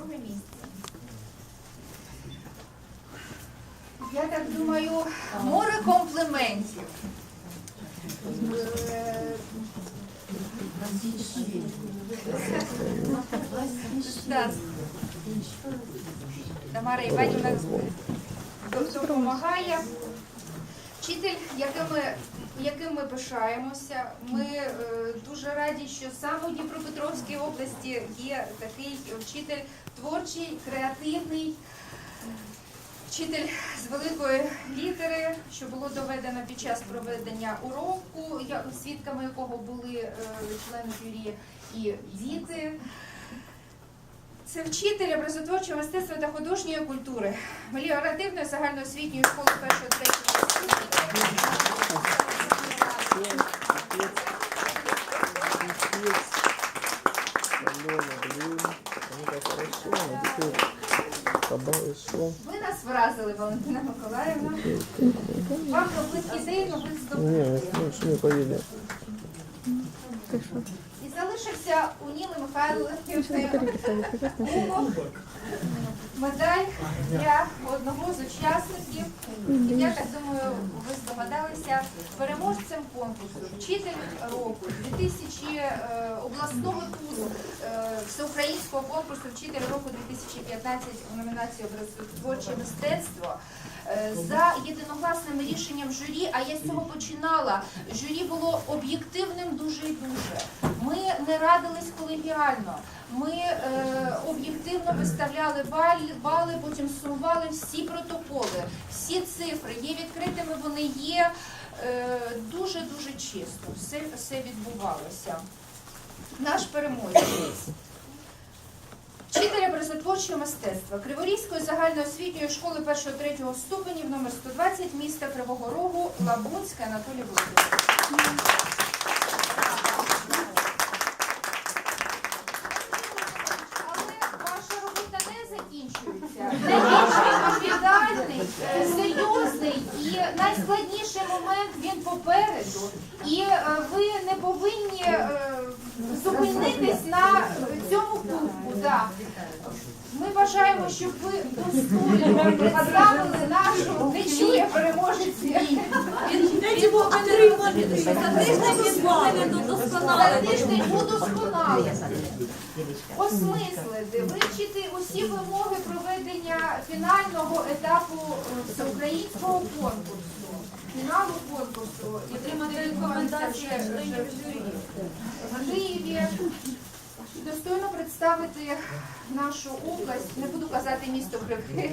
друге місце. Я так думаю, море компліментів. Тамара Іванівна допомагає. Вчитель, яким ми, яким ми пишаємося, ми е, дуже раді, що саме у Дніпропетровській області є такий вчитель творчий, креативний, вчитель з великої літери, що було доведено під час проведення уроку, свідками якого були е, члени журі і діти. Це вчитель образотворчого мистецтва та художньої культури, меліоративної загальноосвітньої школи першого третього Ви нас вразили, Валентина Миколаївна. Вам близький день, ви здобули. І залишився у Ніли Михайлівни Умов медаль для одного з учасників. Я так думаю, ви здогадалися переможцем конкурсу Вчитель року 2000 е, обласного туру е, всеукраїнського конкурсу Вчитель року 2015 у номінації «Образотворче мистецтво. Е, За єдиногласним рішенням журі, а я з цього починала. Журі було об'єктивним дуже і дуже. Ми не радились колегіально. Ми е, об'єктивно виставляли бали, бали, потім сумували всі протоколи, всі цифри є відкритими, вони є дуже дуже чисто. Все, все відбувалося. Наш переможець. Вчитель образотворчого мистецтва Криворізької загальноосвітньої школи 1-3 ступенів номер 120 міста Кривого Рогу Лабунська Анатолій Володимирович. Але ваша робота не закінчується. Найбільш відповідальний, е, серйозний і найскладніший момент він попереду. І е, ви не повинні е, зупинитись на цьому кубку. Да. Ми бажаємо, щоб ви достойно представили нашу не чує переможеці. За тиждень удосконалити, осмислити, вивчити усі вимоги проведення фінального етапу е, всеукраїнського конкурсу, фіналу конкурсу, отримати рекомендації в. Києві достойно представити нашу область, не буду казати місто Кривий,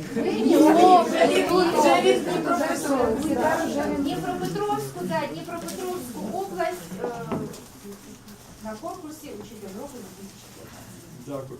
Дніпропетровську, да, Дніпропетровську область е, на конкурсі учитель року 2015. Дякую.